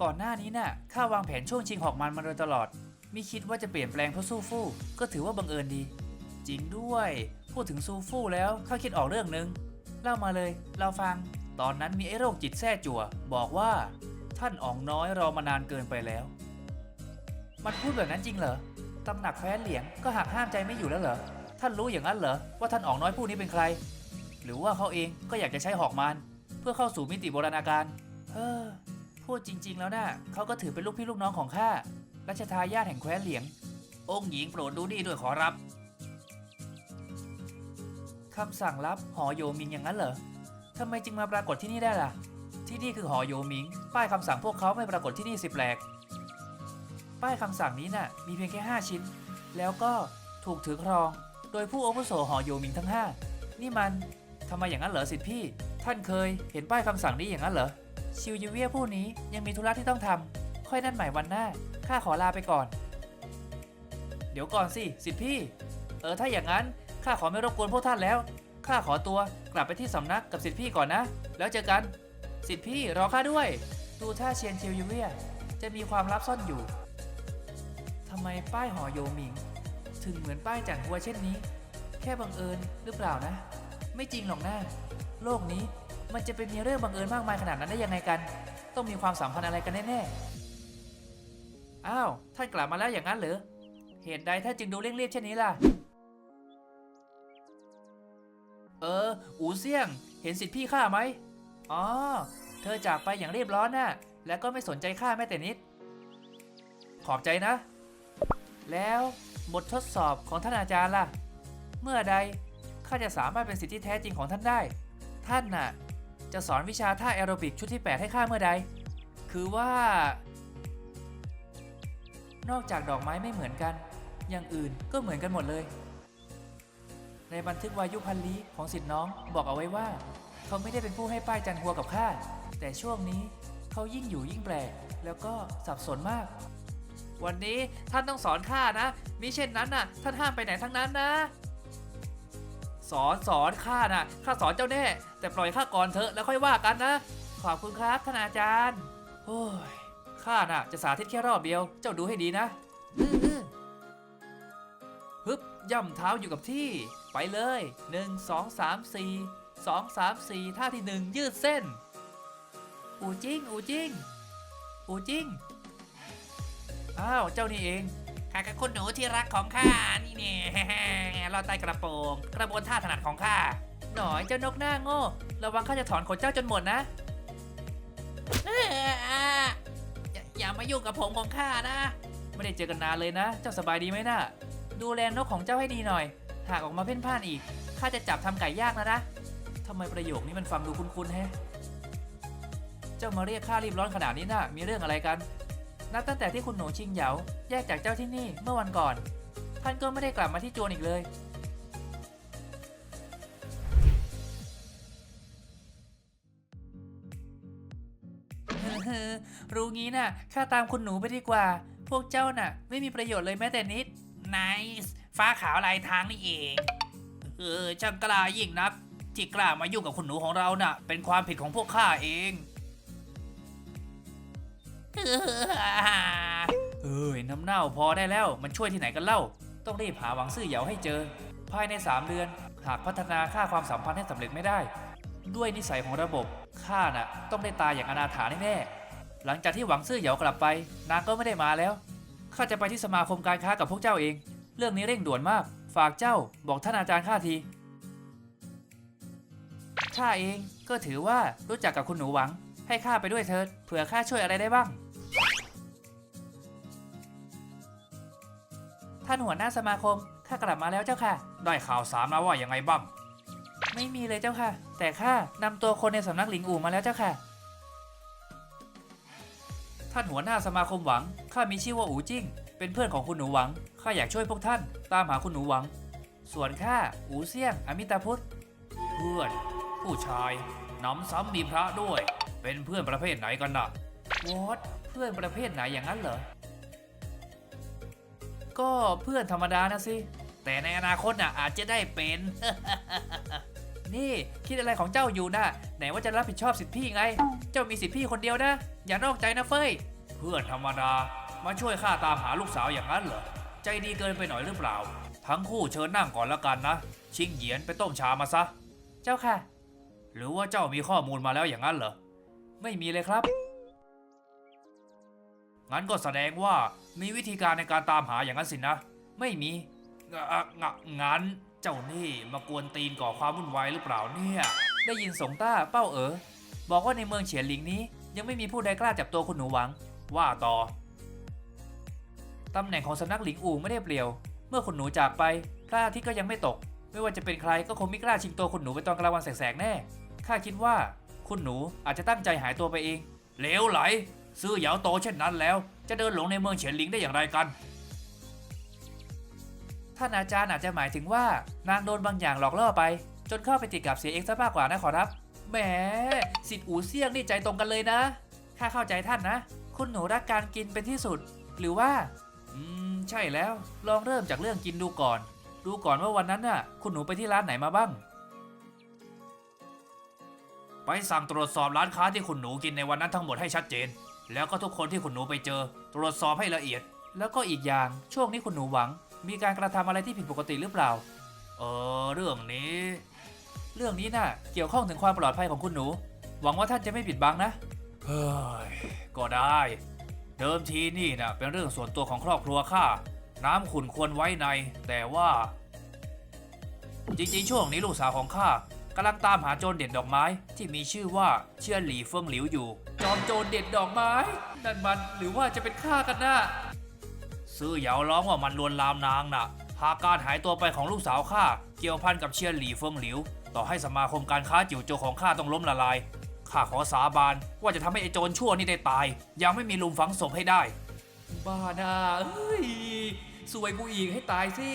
ก่อนหน้านี้น่ะข้าวางแผนช่วงชิงหอกมันมาโดยตลอด มิคิดว่าจะเปลี่ยนแปลงเพราะสู้ฟู่ก็ถือว่าบังเอิญดี จริงด้วย พูดถึงซูฟู่แล้วข้าคิดออกเรื่องหนึ่งเล่ามาเลย เราฟัง ตอนนั้นมีไอ้โรคจิตแท้จั่ว บอกว่า ท่านอ๋องน้อยรอมานานเกินไปแล้ว มันพูดแบบนั้นจริงเหรอตำหนักแคว้นเหลียงก็หักห้ามใจไม่อยู่แล้วเหรอท่านรู้อย่างนั้นเหรอว่าท่านอ๋องน้อยผู้นี้เป็นใคร หรือว่าเขาเองก็อยากจะใช้หอกมันเพื่อเข้าสู่มิติโบราณการเฮ้อ พูดจริง ๆ แล้วนะ่ะเขาก็ถือเป็นลูกพี่ลูกน้องของข้ารัชทายาทแห่งแคว้นเหลียง องค์หญิงโปรดดูนี่ด้วยขอรับคำสั่งลับหอโยมิงอย่างนั้นเหรอทำไมจึงมาปรากฏที่นี่ได้ล่ะ ที่นี่คือหอโยมิง ป้ายคำสั่งพวกเขาไม่ปรากฏที่นี่สิแปลก ป้ายคำสั่งนี้น่ะ มีเพียงแค่ 5 ชิ้น แล้วก็ถูกถือครอง โดยผู้อาวุโสหอโยมิงทั้ง 5 นี่มันทำไมอย่างนั้นเหรอสิทธิพี่ ท่านเคยเห็นป้ายคำสั่งนี้อย่างนั้นเหรอ ชิวยูเวียผู้นี้ยังมีธุระที่ต้องทำค่อยนั่นหมายวันหน้า ข้าขอลาไปก่อน เดี๋ยวก่อนสิ สิทธิพี่ เออถ้าอย่างนั้น ข้าขอไม่รบกวนพวกท่านแล้ว ข้าขอตัวกลับไปที่สำนักกับสิทธิพี่ก่อนนะ แล้วเจอกัน สิทธิพี่รอข้าด้วย ดูท่าเชียนชิวยูเวียจะมีความลับซ่อนอยู่ทำไมป้ายหอโยหมิง ถึงเหมือนป้ายจันหัวเช่นนี้ แค่บังเอิญหรือเปล่านะ ไม่จริงหรอกนะโลกนี้ มันจะเป็นมีเรื่องบังเอิญมากมายขนาดนั้นได้ยังไงกัน ต้องมีความสัมพันธ์อะไรกันแน่ๆ อ้าว ท่านกลับมาแล้วอย่างนั้นเหรอ เหตุใดท่านจึงดูเร่งรีบเช่นนี้ล่ะ เออ อูเซี่ยง เห็นสิทธิพี่ข้าไหม อ๋อ เธอจากไปอย่างรีบร้อนน่ะ และก็ไม่สนใจข้าแม้แต่นิด ขอบใจนะ แล้วบททดสอบของท่านอาจารย์ล่ะ เมื่อใดข้าจะสามารถเป็นสิทธิแท้จริงของท่านได้ ท่านน่ะ จะสอนวิชาท่าแอโรบิกชุดที่ 8 ให้ข้าเมื่อใด คือว่า นอกจากดอกไม้ไม่เหมือนกัน อย่างอื่นก็เหมือนกันหมดเลย ในบันทึกวายุพันลีของสิทธิ์น้องบอกเอาไว้ว่า เขาไม่ได้เป็นผู้ให้ป้ายจันหัวกับข้า แต่ช่วงนี้เขายิ่งอยู่ยิ่งแปลก แล้วก็สับสนมาก วันนี้ท่านต้องสอนข้านะมิเช่นนั้นน่ะ ท่านห้ามไปไหนทั้งนั้นนะ สอนสอนข้าน่ะข้าสอนเจ้าแน่ แต่ปล่อยข้าก่อนเถอะแล้วค่อยว่ากันนะ ขอบคุณครับท่านอาจารย์โอ้ยข้าน่ะจะสาธิตแค่รอบเดียว เจ้าดูให้ดีนะฮึบย่ำเท้าอยู่กับที่ ไปเลย 1 2 3 4 2 3 4 ท่าที่ 1 ยืดเส้น อูจิง อูจิง อูจิง อ้าว เจ้านี่เอง ข้ากับคุณหนูที่รักของข้านี่เนี่ยเราใต้กระโปรง กระบวนท่าถนัดของข้าหน่อยเจ้านกหน้าโง่ ระวังข้าจะถอนขนเจ้าจนหมดนะเอ้ออย่าอย่ามายุ่งกับผมของข้านะ ไม่ได้เจอกันนานเลยนะ เจ้าสบายดีไหมนะ่ะ ดูแลนกของเจ้าให้ดีหน่อย หากออกมาเพ่นพ่านอีก ข้าจะจับทำไก่ยางนะนะทำไมประโยคนี้มันฟังดูคุ้นๆแฮะ เจ้ามาเรียกข้ารีบร้อนขนาดนี้น่ะมีเรื่องอะไรกัน นับตั้งแต่ที่คุณหนูชิงเหยาแยกจากเจ้าที่นี่เมื่อวันก่อน ท่านก็ไม่ได้กลับมาที่จวนอีกเลยเฮ้อรู้งี้น่ะข้าตามคุณหนูไปดีกว่า พวกเจ้าน่ะ ไม่มีประโยชน์เลยแม้แต่นิดไนส์ฟ้าขาวลายทางนี่เองเออช่างกล้ายิ่งนักที่กล้ามายุ่งกับคุณหนูของเราน่ะ เป็นความผิดของพวกข้าเอง เอ้ยน้ำเน่าพอได้แล้วมันช่วยที่ไหนกันเล่า ต้องรีบหาหวังซื่อเหยาให้เจอ ภายใน 3 เดือน หากพัฒนาค่าความสัมพันธ์ให้สำเร็จไม่ได้ ด้วยนิสัยของระบบข้าน่ะ ต้องได้ตายอย่างอนาถาแน่ๆหลังจากที่หวังซื่อเหยากลับไป นางก็ไม่ได้มาแล้วข้าจะไปที่สมาคมการค้ากับพวกเจ้าเอง เรื่องนี้เร่งด่วนมาก ฝากเจ้าบอกท่านอาจารย์ข้าทีข้าเองก็ถือว่ารู้จักกับคุณหนูหวัง ให้ข้าไปด้วยเถิดเผื่อข้าช่วยอะไรได้บ้าง ท่านหัวหน้าสมาคม ข้ากลับมาแล้วเจ้าค่ะ ได้ข่าวสารมาว่ายังไงบ้าง ไม่มีเลยเจ้าค่ะ แต่ข้านำตัวคนในสำนักหลิงอู่มาแล้วเจ้าค่ะ ท่านหัวหน้าสมาคมหวัง ข้ามีชื่อว่าอูจิ้ง เป็นเพื่อนของคุณหนูหวัง ข้าอยากช่วยพวกท่าน ตามหาคุณหนูหวัง ส่วนข้าอูเซี่ยง อมิตาพุทธ เพื่อน ผู้ชายหน้ำซ้ำมีพระด้วย เป็นเพื่อนประเภทไหนกันน่ะวอตเพื่อนประเภทไหนอย่างนั้นเหรอ ก็เพื่อนธรรมดานะสิ แต่ในอนาคตน่ะอาจจะได้เป็น นี่คิดอะไรของเจ้าอยู่นะไหนว่าจะรับผิดชอบสิทธิพี่ไง เจ้ามีสิทธิพี่คนเดียวนะ อย่านอกใจนะเฟยเพื่อนธรรมดา มาช่วยข้าตามหาลูกสาวอย่างนั้นเหรอ ใจดีเกินไปหน่อยหรือเปล่า ทั้งคู่เชิญนั่งก่อนละกันนะ ชิงเหยียนไปต้มชามาซะ เจ้าค่ะ หรือว่าเจ้ามีข้อมูลมาแล้วอย่างนั้นเหรอ ไม่มีเลยครับ งั้นก็แสดงว่า มีวิธีการในการตามหาอย่างนั้นสินะ ไม่มีงะงะงั้นเจ้านี่มากวนตีนก่อความวุ่นวายหรือเปล่าเนี่ย ได้ยินสงต้าเป้าเอ๋อบอกว่าในเมืองเฉียนหลิงนี้ ยังไม่มีผู้ใดกล้าจับตัวคุณหนูหวัง ว่าต่อตำแหน่งของสำนักหลิงอู่ไม่ได้เปลี่ยว เมื่อคุณหนูจากไปพระอาทิตย์ก็ยังไม่ตก ไม่ว่าจะเป็นใครก็คงไม่กล้าชิงตัวคุณหนูไปตอนกลางวันแสกๆแน่ข้าคิดว่า คุณหนูอาจจะตั้งใจหายตัวไปเองเลวไหล ซื้อเหยาโตเช่นนั้นแล้ว จะเดินหลงในเมืองเฉียนหลิงได้อย่างไรกัน ท่านอาจารย์อาจจะหมายถึงว่านางโดนบางอย่างหลอกล่อไป จนเข้าไปติดกับเสียเองซะมากกว่านะขอรับ แหมสิทธิ์อูเซียงนี่ใจตรงกันเลยนะ ข้าเข้าใจท่านนะ คุณหนูรักการกินเป็นที่สุด หรือว่า อืม ใช่แล้ว ลองเริ่มจากเรื่องกินดูก่อน ดูก่อนว่าวันนั้นน่ะ คุณหนูไปที่ร้านไหนมาบ้างไปสั่งตรวจสอบร้านค้าที่คุณหนูกินในวันนั้นทั้งหมดให้ชัดเจน แล้วก็ทุกคนที่คุณหนูไปเจอ ตรวจสอบให้ละเอียด แล้วก็อีกอย่างช่วงนี้คุณหนูหวัง มีการกระทำอะไรที่ผิดปกติหรือเปล่า เออเรื่องนี้ เรื่องนี้น่ะเกี่ยวข้องถึงความปลอดภัยของคุณหนู หวังว่าท่านจะไม่ปิดบังนะเฮ้ยก็ได้ เดิมทีนี่นะเป็นเรื่องส่วนตัวของครอบครัวข้าน้ำขุนควรไว้ใน แต่ว่า จริงๆ ช่วงนี้ลูกสาวของข้า กำลังตามหาโจรเด็ดดอกไม้ ที่มีชื่อว่าเชื่อหลีเฟิงหลิวอยู่ จอมโจรเด็ดดอกไม้ นั่นมันหรือว่าจะเป็นข้ากันนะซื้อเหยาร้องว่ามันลวนลามนางน่ะ หากการหายตัวไปของลูกสาวข้าเกี่ยวพันกับเชียนหลีเฟิงหลิว ต่อให้สมาคมการค้าจิ๋วโจของข้าต้องล้มละลายข้าขอสาบานว่าจะทำให้ไอ้โจรชั่วนี่ได้ตาย ยังไม่มีลุมฝังศพให้ได้ บ้านาเอ้ยสวยกูอีกให้ตายสิ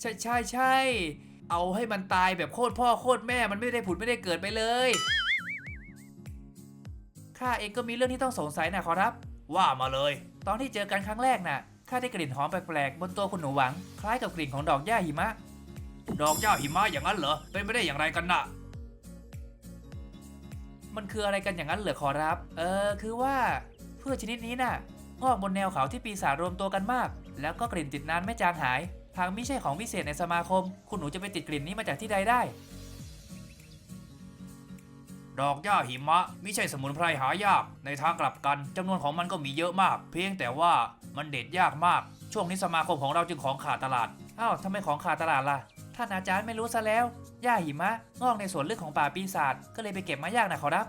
ใช่ใช่ใช่ เอาให้มันตายแบบโคตรพ่อโคตรแม่มันไม่ได้ผุดไม่ได้เกิดไปเลยข้าเองก็มีเรื่องที่ต้องสงสัยนะขอรับ ว่ามาเลย ตอนที่เจอกันครั้งแรกน่ะข้าได้กลิ่นหอมแปลกๆบนตัวคุณหนูหวัง คล้ายกับกลิ่นของดอกหญ้าหิมะ ดอกหญ้าหิมะอย่างนั้นเหรอเป็นไปได้อย่างไรกันน่ะมันคืออะไรกันอย่างนั้นเหรอขอรับ เออคือว่าพืชชนิดนี้น่ะงอกบนแนวเขาที่ปีศาจรวมตัวกันมาก แล้วก็กลิ่นติดนานไม่จางหาย ทางไม่ใช่ของวิเศษในสมาคม คุณหนูจะไปติดกลิ่นนี้มาจากที่ใดได้ ดอกหญ้าหิมะไม่ใช่สมุนไพรหายาก ในทางกลับกันจำนวนของมันก็มีเยอะมาก เพียงแต่ว่ามันเด็ดยากมาก ช่วงนี้สมาคมของเราจึงของขาดตลาด อ้าวทำไมของขาดตลาดล่ะ ท่านอาจารย์ไม่รู้ซะแล้ว หญ้าหิมะงอกในสวนลึกของป่าปีศาจ ก็เลยไปเก็บมายากนะขอรับ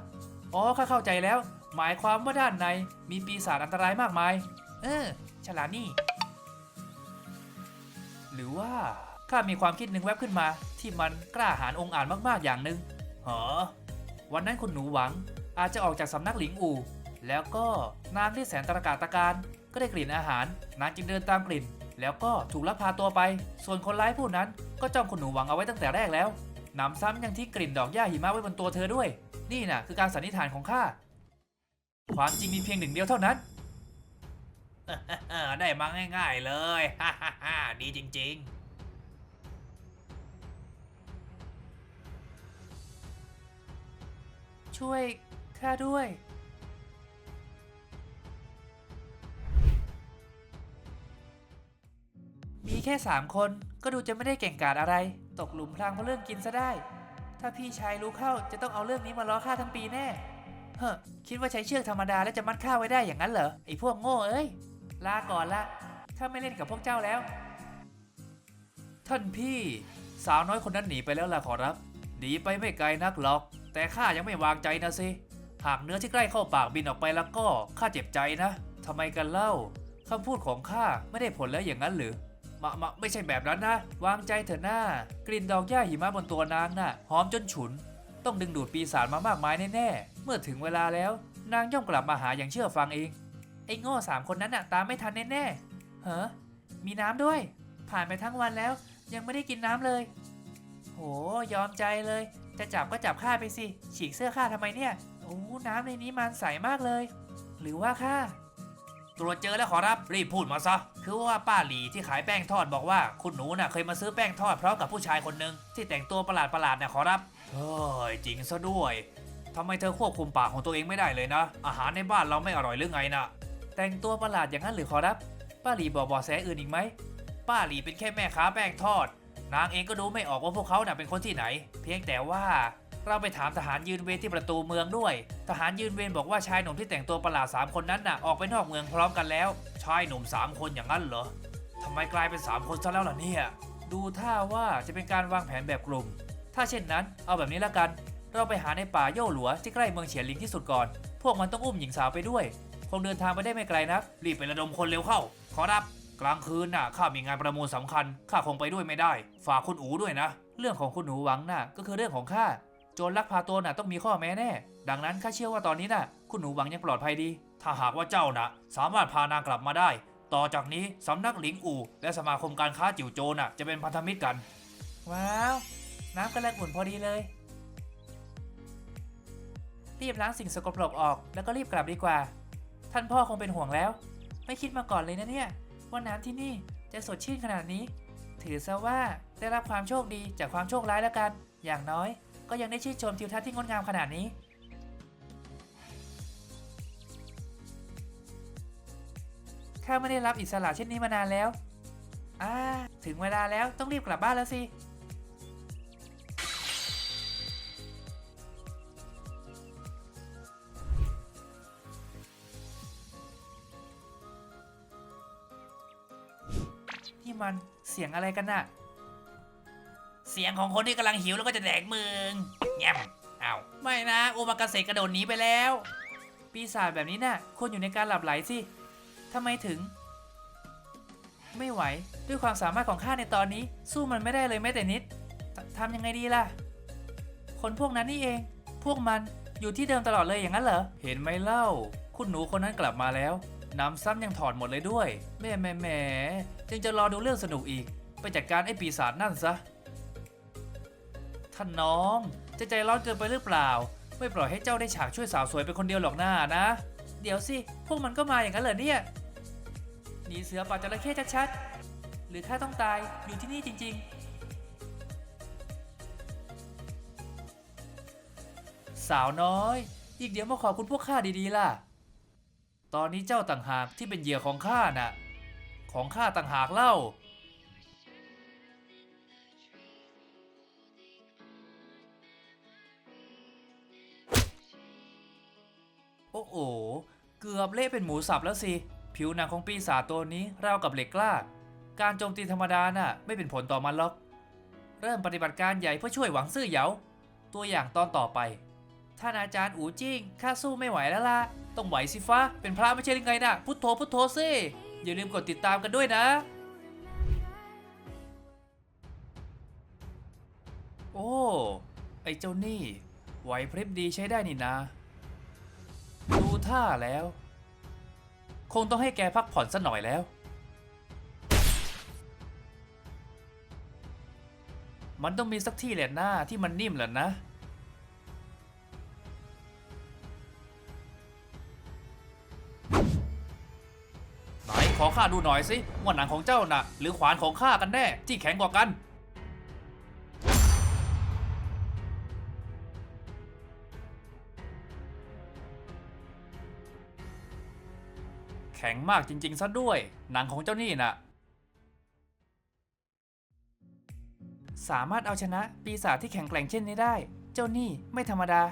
อ๋อข้าเข้าใจแล้ว หมายความว่าด้านในมีปีศาจอันตรายมากมาย เออ ฉลาดนี่ หรือว่าข้ามีความคิดหนึ่งแวบขึ้นมา ที่มันกล้าหาญองอาจมากๆอย่างหนึ่งหอวันนั้นคุณหนูหวังอาจจะออกจากสำนักหลิงอู่ แล้วก็นางที่แสนตระกาตะการก็ได้กลิ่นอาหาร นางจึงเดินตามกลิ่น แล้วก็ถูกลักพาตัวไป ส่วนคนร้ายผู้นั้นก็จ้องคุณหนูหวังเอาไว้ตั้งแต่แรกแล้วนำซ้ำยังที่กลิ่นดอกหญ้าหิมะไว้บนตัวเธอด้วย นี่น่ะคือการสันนิษฐานของข้า ความจริงมีเพียงหนึ่งเดียวเท่านั้น ได้มาง่ายๆเลยฮ่าดีจริงๆช่วยข้าด้วย มีแค่สามคนก็ดูจะไม่ได้เก่งกาจอะไร ตกหลุมพรางเพราะเรื่องกินซะได้ ถ้าพี่ชายรู้เข้าจะต้องเอาเรื่องนี้มาล้อข้าทั้งปีแน่ เฮ้อคิดว่าใช้เชือกธรรมดาแล้วจะมัดข้าไว้ได้อย่างนั้นเหรอ ไอ้พวกโง่เอ้ย ลาก่อนละข้าไม่เล่นกับพวกเจ้าแล้ว ท่านพี่ สาวน้อยคนนั้นหนีไปแล้วล่ะขอรับ หนีไปไม่ไกลนักหรอก แต่ข้ายังไม่วางใจนะสิ หากเนื้อที่ใกล้เข้าปากบินออกไปแล้วก็ข้าเจ็บใจนะทำไมกันเล่าคำพูดของข้าไม่ได้ผลแล้วอย่างนั้นหรือมามาไม่ใช่แบบนั้นนะ วางใจเถอะหน้า กลิ่นดอกหญ้าหิมะบนตัวนางน่ะหอมจนฉุน ต้องดึงดูดปีศาจมามากมายแน่ๆ เมื่อถึงเวลาแล้ว นางย่อมกลับมาหาอย่างเชื่อฟังเอง ไอ้โง่สามคนนั้นน่ะตามไม่ทันแน่ๆเฮ้อมีน้ำด้วย ผ่านไปทั้งวันแล้ว ยังไม่ได้กินน้ำเลย โหยอมใจเลย จะจับก็จับข้าไปสิ ฉีกเสื้อข้าทำไมเนี่ยโอ้น้ำในนี้มันใสมากเลย หรือว่าข้าตรวจเจอแล้วขอรับรีบพูดมาซะคือว่าป้าหลีที่ขายแป้งทอดบอกว่า คุณหนูน่ะเคยมาซื้อแป้งทอดพร้อมกับผู้ชายคนหนึ่งที่แต่งตัวประหลาดประหลาดๆน่ะขอรับเฮ้ยจริงซะด้วยทำไมเธอควบคุมปากของตัวเองไม่ได้เลยนะ อาหารในบ้านเราไม่อร่อยหรือไงนะ แต่งตัวประหลาดอย่างนั้นหรือขอรับ ป้าหลีบอกเบอแสอื่นอีกไหม ป้าหลีเป็นแค่แม่ค้าแป้งทอด นางเองก็ดูไม่ออกว่าพวกเขาน่ะเป็นคนที่ไหน เพียงแต่ว่าเราไปถามทหารยืนเวรที่ประตูเมืองด้วย ทหารยืนเวรบอกว่าชายหนุ่มที่แต่งตัวประหลาดสามคนนั้นน่ะออกไปนอกเมืองพร้อมกันแล้ว ชายหนุ่มสามคนอย่างนั้นเหรอทำไมกลายเป็นสามคนซะแล้วล่ะเนี่ย ดูท่าว่าจะเป็นการวางแผนแบบกลุ่ม ถ้าเช่นนั้น เอาแบบนี้ละกัน เราไปหาในป่าโย่หลัวที่ใกล้เมืองเฉียนหลิงที่สุดก่อน พวกมันต้องอุ้มหญิงสาวไปด้วย คงเดินทางไปได้ไม่ไกลนัก รีบไประดมคนเร็วเข้า ขอรับ กลางคืนน่ะข้ามีงานประมูลสำคัญข้าคงไปด้วยไม่ได้ ฝากคุณอูด้วยนะ เรื่องของคุณหนูหวังน่ะก็คือเรื่องของข้าโจรลักพาตัวน่ะต้องมีข้อแม้แน่ ดังนั้นข้าเชื่อว่าตอนนี้น่ะ คุณหนูหวังยังปลอดภัยดี ถ้าหากว่าเจ้านะสามารถพานางกลับมาได้ ต่อจากนี้สำนักหลิงอู่ และสมาคมการค้าจิ๋วโจน่ะจะเป็นพันธมิตรกัน ว้าว น้ำกำลังอุ่นพอดีเลยรีบล้างสิ่งสกปรกออกแล้วก็รีบกลับดีกว่า ท่านพ่อคงเป็นห่วงแล้ว ไม่คิดมาก่อนเลยนะเนี่ย ว่าน้ำที่นี่จะสดชื่นขนาดนี้ ถือซะว่าได้รับความโชคดีจากความโชคร้ายแล้วกัน อย่างน้อยก็ยังได้ชื่นชมทิวทัศน์ที่งดงามขนาดนี้ ข้าไม่ได้รับอิสระเช่นนี้มานานแล้ว อ่า ถึงเวลาแล้วต้องรีบกลับบ้านแล้วสิี่มันเสียงอะไรกันน่ะ เสียงของคนที่กำลังหิวแล้วก็จะแดกมึงแง่มอ้าไม่นะโอมากาเสะกระโดดหนีไปแล้ว ปีศาจแบบนี้น่ะควรอยู่ในการหลับไหลสิทำไมถึง ไม่ไหวด้วยความสามารถของข้าในตอนนี้ สู้มันไม่ได้เลยแม้แต่นิดททำยังไงดีล่ะ คนพวกนั้นนี่เอง พวกมันอยู่ที่เดิมตลอดเลยอย่างนั้นเหรอ เห็นไหมเล่า คุณหนูคนนั้นกลับมาแล้ว น้ำซ้ำยังถอดหมดเลยด้วยแม่แม่แม่จึงจะรอดูเรื่องสนุกอีก ไปจัดการไอ้ปีศาจนั่นซะ ท่านน้อง จะใจร้อนเกินไปหรือเปล่า ไม่ปล่อยให้เจ้าได้ฉากช่วยสาวสวยเป็นคนเดียวหรอกหน้านะ เดี๋ยวสิ พวกมันก็มาอย่างนั้นเหรอเนี่ยหนีเสือป่าจระเข้ชัดๆหรือข้าต้องตายอยู่ที่นี่จริง ๆ สาวน้อย อีกเดี๋ยวมาขอบคุณพวกข้าดีๆล่ะ ตอนนี้เจ้าต่างหากที่เป็นเหยื่อของข้าน่ะ ของข้าต่างหากเล่า โอ้โห เกือบเละเป็นหมูสับแล้วสิ ผิวหนังของปีศาจตัวนี้ราวกับเหล็กกล้า การโจมตีธรรมดาน่ะ ไม่เป็นผลต่อมันหรอก เริ่มปฏิบัติการใหญ่เพื่อช่วยหวังซื่อเหยา ตัวอย่างตอนต่อไป ท่านอาจารย์อูจิ้งข้าสู้ไม่ไหวแล้วล่ะ ต้องไหวสิฟ้าเป็นพระไม่ใช่หรือไงน่ะพุทโธพุทโธสิอย่าลืมกดติดตามกันด้วยนะ โอ้ ไอ้เจ้านี่ ไหวพริบดีใช้ได้นี่นะ ดูท่าแล้ว คงต้องให้แกพักผ่อนสักหน่อยแล้ว มันต้องมีสักที่แหละหน้าที่มันนิ่มแหละนะ ข้าดูหน่อยสิว่าหนังของเจ้าน่ะ หรือขวานของข้ากันแน่ที่แข็งกว่ากัน แข็งมากจริง ๆ ซะด้วย หนังของเจ้านี่น่ะ สามารถเอาชนะปีศาจที่แข็งแกร่งเช่นนี้ได้ เจ้านี่ไม่ธรรมดา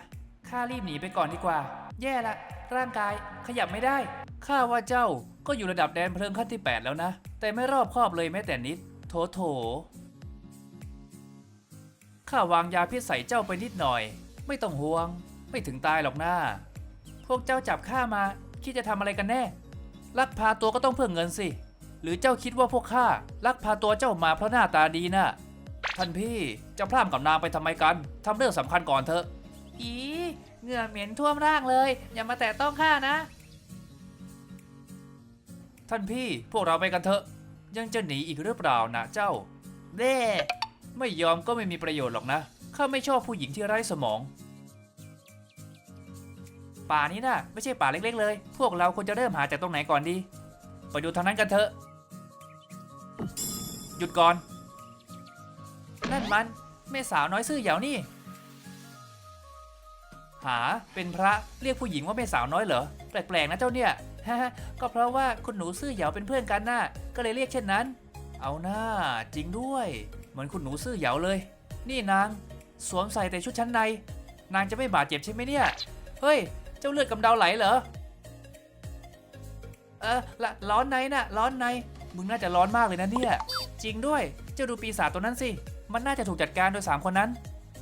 ข้ารีบหนีไปก่อนดีกว่า แย่ละ ร่างกายขยับไม่ได้ข้าว่าเจ้า ก็อยู่ระดับแดนเพลิงขั้นที่ 8 แล้วนะ แต่ไม่รอบคอบเลยแม้แต่นิด โถโถข้าวางยาพิษใส่เจ้าไปนิดหน่อย ไม่ต้องห่วง ไม่ถึงตายหรอกนะพวกเจ้าจับข้ามา คิดจะทำอะไรกันแน่ ลักพาตัวก็ต้องเพื่อเงินสิ หรือเจ้าคิดว่าพวกข้าลักพาตัวเจ้ามาเพราะหน้าตาดีนะ่ะท่านพี่จะพร่ำกับนางไปทำไมกันทำเรื่องสำคัญก่อนเถอะ อีเหงื่อเหม็นท่วมร่างเลย อย่ามาแตะต้องข้านะ ท่านพี่พวกเราไปกันเถอะ ยังจะหนีอีกหรือเปล่านะเจ้าเด้ไม่ยอมก็ไม่มีประโยชน์หรอกนะ ข้าไม่ชอบผู้หญิงที่ไร้สมอง ป่านี้น่ะไม่ใช่ป่าเล็กๆ เลย พวกเราควรจะเริ่มหาจากตรงไหนก่อนดี ไปดูทางนั้นกันเถอะ หยุดก่อน นั่นมันแม่สาวน้อยซื่อเหยานี่ หาเป็นพระเรียกผู้หญิงว่าแม่สาวน้อยเหรอ แปลกๆนะเจ้าเนี่ย ฮะก็เพราะว่าคุณหนูซื่อเหยาเป็นเพื่อนกันน่ะก็เลยเรียกเช่นนั้น เอาหน้าจริงด้วย เหมือนคุณหนูซื่อเหยาเลย นี่นาง สวมใส่แต่ชุดชั้นใน นางจะไม่บาดเจ็บใช่ไหมเนี่ย เฮ้ย เจ้าเลือดกำเดาไหลเหรอ เออละร้อนในน่ะ ร้อนใน มึงน่าจะร้อนมากเลยนะเนี่ย จริงด้วย เจ้าดูปีศาจตัวนั้นสิ มันน่าจะถูกจัดการโดยสามคนนั้น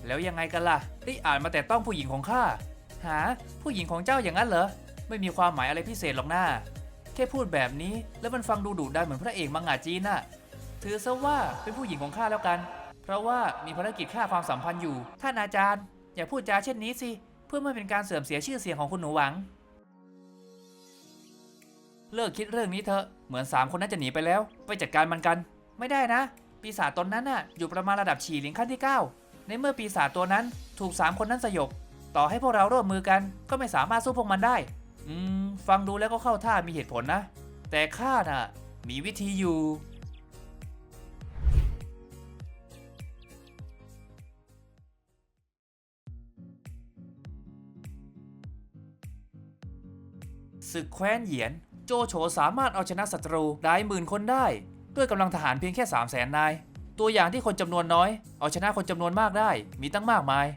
แล้วยังไงกันล่ะ ได้อ่านมาแต่ต้องผู้หญิงของข้า หา ผู้หญิงของเจ้าอย่างนั้นเหรอ ไม่มีความหมายอะไรพิเศษหรอกหน้า แค่พูดแบบนี้แล้วมันฟังดูดุดันเหมือนพระเอกมังงะจีนน่ะ ถือซะว่าเป็นผู้หญิงของข้าแล้วกัน เพราะว่ามีภารกิจฆ่าความสัมพันธ์อยู่ ท่านอาจารย์ อย่าพูดจาเช่นนี้สิ เพื่อไม่เป็นการเสื่อมเสียชื่อเสียงของคุณหนูหวัง เลิกคิดเรื่องนี้เถอะ เหมือนสามคนนั้นจะหนีไปแล้ว ไปจัดการมันกัน ไม่ได้นะ ปีศาจตนนั้นน่ะอยู่ประมาณระดับฉีหลิงขั้นที่ 9 ในเมื่อปีศาจตัวนั้นถูกสามคนนั้นสยบต่อให้พวกเราร่วมมือกันก็ไม่สามารถสู้พวกมันได้ อืม ฟังดูแล้วก็เข้าท่ามีเหตุผลนะ แต่ข้าน่ะ มีวิธีอยู่ ศึกแคว้นเหยียน โจโฉสามารถเอาชนะศัตรูหลายหมื่นคนได้ ด้วยกำลังทหารเพียงแค่ 3 0 0แสนนาย ตัวอย่างที่คนจำนวนน้อย เอาชนะคนจำนวนมากได้ มีตั้งมากมาย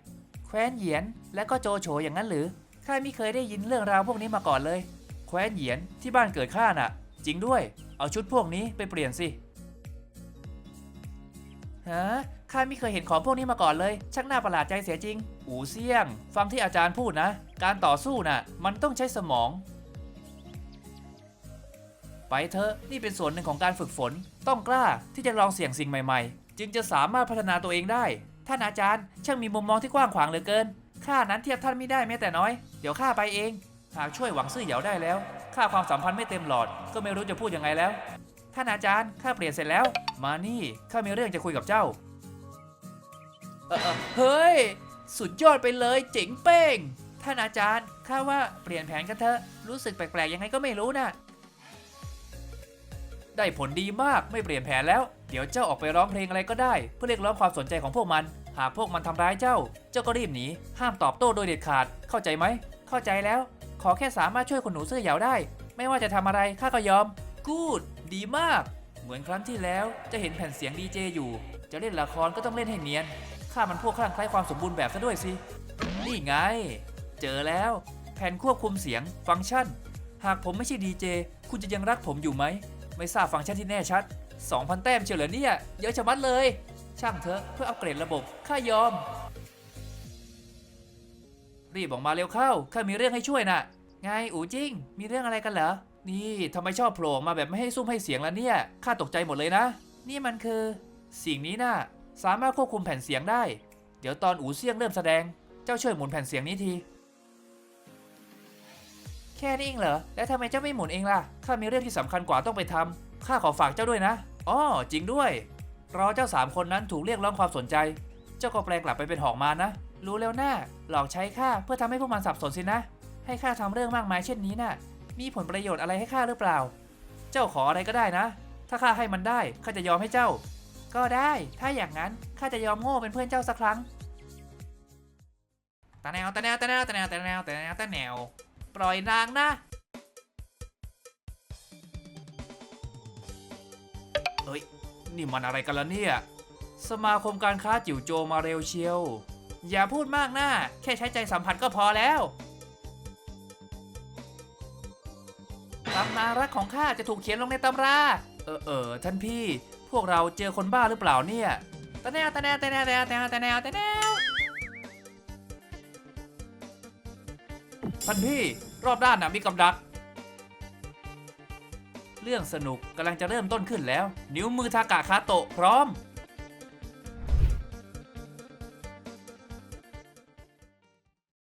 แคว้นเหยียนและก็โจโฉอย่างนั้นหรือ ข้าไม่เคยได้ยินเรื่องราวพวกนี้มาก่อนเลย แคว้นเหยียนที่บ้านเกิดข้าน่ะ จริงด้วย เอาชุดพวกนี้ไปเปลี่ยนสิฮะข้าไม่เคยเห็นของพวกนี้มาก่อนเลยชักน่าประหลาดใจเสียจริง อูเซี่ยง ฟังที่อาจารย์พูดนะ การต่อสู้น่ะ มันต้องใช้สมอง ไปเถอะ นี่เป็นส่วนหนึ่งของการฝึกฝน ต้องกล้าที่จะลองเสี่ยงสิ่งใหม่ ๆ จึงจะสามารถพัฒนาตัวเองได้ ท่านอาจารย์ช่างมีมุมมองที่กว้างขวางเหลือเกิน ข้านั้นเทียบท่านไม่ได้แม้แต่น้อย เดี๋ยวข้าไปเอง หากช่วยหวังซื่อเหยาได้แล้ว ข้าความสัมพันธ์ไม่เต็มหลอด ก็ไม่รู้จะพูดยังไงแล้ว ท่านอาจารย์ ข้าเปลี่ยนเสร็จแล้ว มานี่ ข้ามีเรื่องจะคุยกับเจ้า เออเออเฮ้ย สุดยอดไปเลยเจ๋งเป้ง ท่านอาจารย์ ข้าว่าเปลี่ยนแผนกันเถอะ รู้สึกแปลกๆยังไงก็ไม่รู้น่ะ ได้ผลดีมาก ไม่เปลี่ยนแผนแล้ว เดี๋ยวเจ้าออกไปร้องเพลงอะไรก็ได้ เพื่อเรียกร้องความสนใจของพวกมัน หากพวกมันทำร้ายเจ้า เจ้าก็รีบหนี ห้ามตอบโต้โดยเด็ดขาด เข้าใจไหม เข้าใจแล้ว ขอแค่สามารถช่วยคนหนูเสื้อเหยาได้ ไม่ว่าจะทำอะไรข้าก็ยอม กูด ดีมาก เหมือนครั้งที่แล้วจะเห็นแผ่นเสียงดีเจอยู่ จะเล่นละครก็ต้องเล่นให้เนียน ข้ามันพวกคลั่งไคล้ความสมบูรณ์แบบซะด้วยสิ นี่ไง เจอแล้ว แผ่นควบคุมเสียง ฟังก์ชัน หากผมไม่ใช่ดีเจ คุณจะยังรักผมอยู่ไหม ไม่ทราบฟังก์ชันที่แน่ชัด 2,000 แต้มเฉยเหรอเนี่ย เยอะชะมัดเลย ช่างเถอะเพื่ออัปเกรดระบบข้ายอม รีบออกมาเร็วเข้าข้ามีเรื่องให้ช่วยน่ะ ไงอูจิงมีเรื่องอะไรกันเหรอ นี่ทำไมชอบโผล่มาแบบไม่ให้ซุ่มให้เสียงแล้วเนี่ยข้าตกใจหมดเลยนะ นี่มันคือ สิ่งนี้น่ะสามารถควบคุมแผ่นเสียงได้ เดี๋ยวตอนอูเซียงเริ่มแสดง เจ้าช่วยหมุนแผ่นเสียงนี้ที แค่นี้เองเหรอ แล้วทำไมเจ้าไม่หมุนเองล่ะ ข้ามีเรื่องที่สำคัญกว่าต้องไปทำข้าขอฝากเจ้าด้วยนะ อ๋อจริงด้วย รอเจ้าสามคนนั้นถูกเรียกร้องความสนใจ เจ้าก็แปลงกลับไปเป็นหอกมานะ รู้แล้วหนะ่าหลอกใช้ข้าเพื่อทำให้พวกมันสับสนสินะ ให้ข้าทำเรื่องมากมายเช่นนี้น่ะ มีผลประโยชน์อะไรให้ข้าหรือเปล่า เจ้าขออะไรก็ได้นะ ถ้าข้าให้มันได้ข้าจะยอมให้เจ้า ก็ได้ ถ้าอย่างนั้นข้าจะยอมโง่เป็นเพื่อนเจ้าสักครั้งตาแนวตาแนวตาแนวตาแนวตาแนวตาแนวตาแนว ปล่อยนางนะเอ้ย นี่มันอะไรกันล่ะเนี่ย สมาคมการค้าจิ๋วโจมาเร็วเชียว อย่าพูดมากนะแค่ใช้ใจสัมผัสก็พอแล้วตำนานรักของข้าจะถูกเขียนลงในตำรา เออเออท่านพี่ พวกเราเจอคนบ้าหรือเปล่าเนี่ยตะแนวตะแนวตะแนวตะแนวตะแนวตะแนวตะแนวท่านพี่ รอบด้านน่ะมีกำดัก เรื่องสนุกกำลังจะเริ่มต้นขึ้นแล้ว นิ้วมือทากะคาโตะพร้อม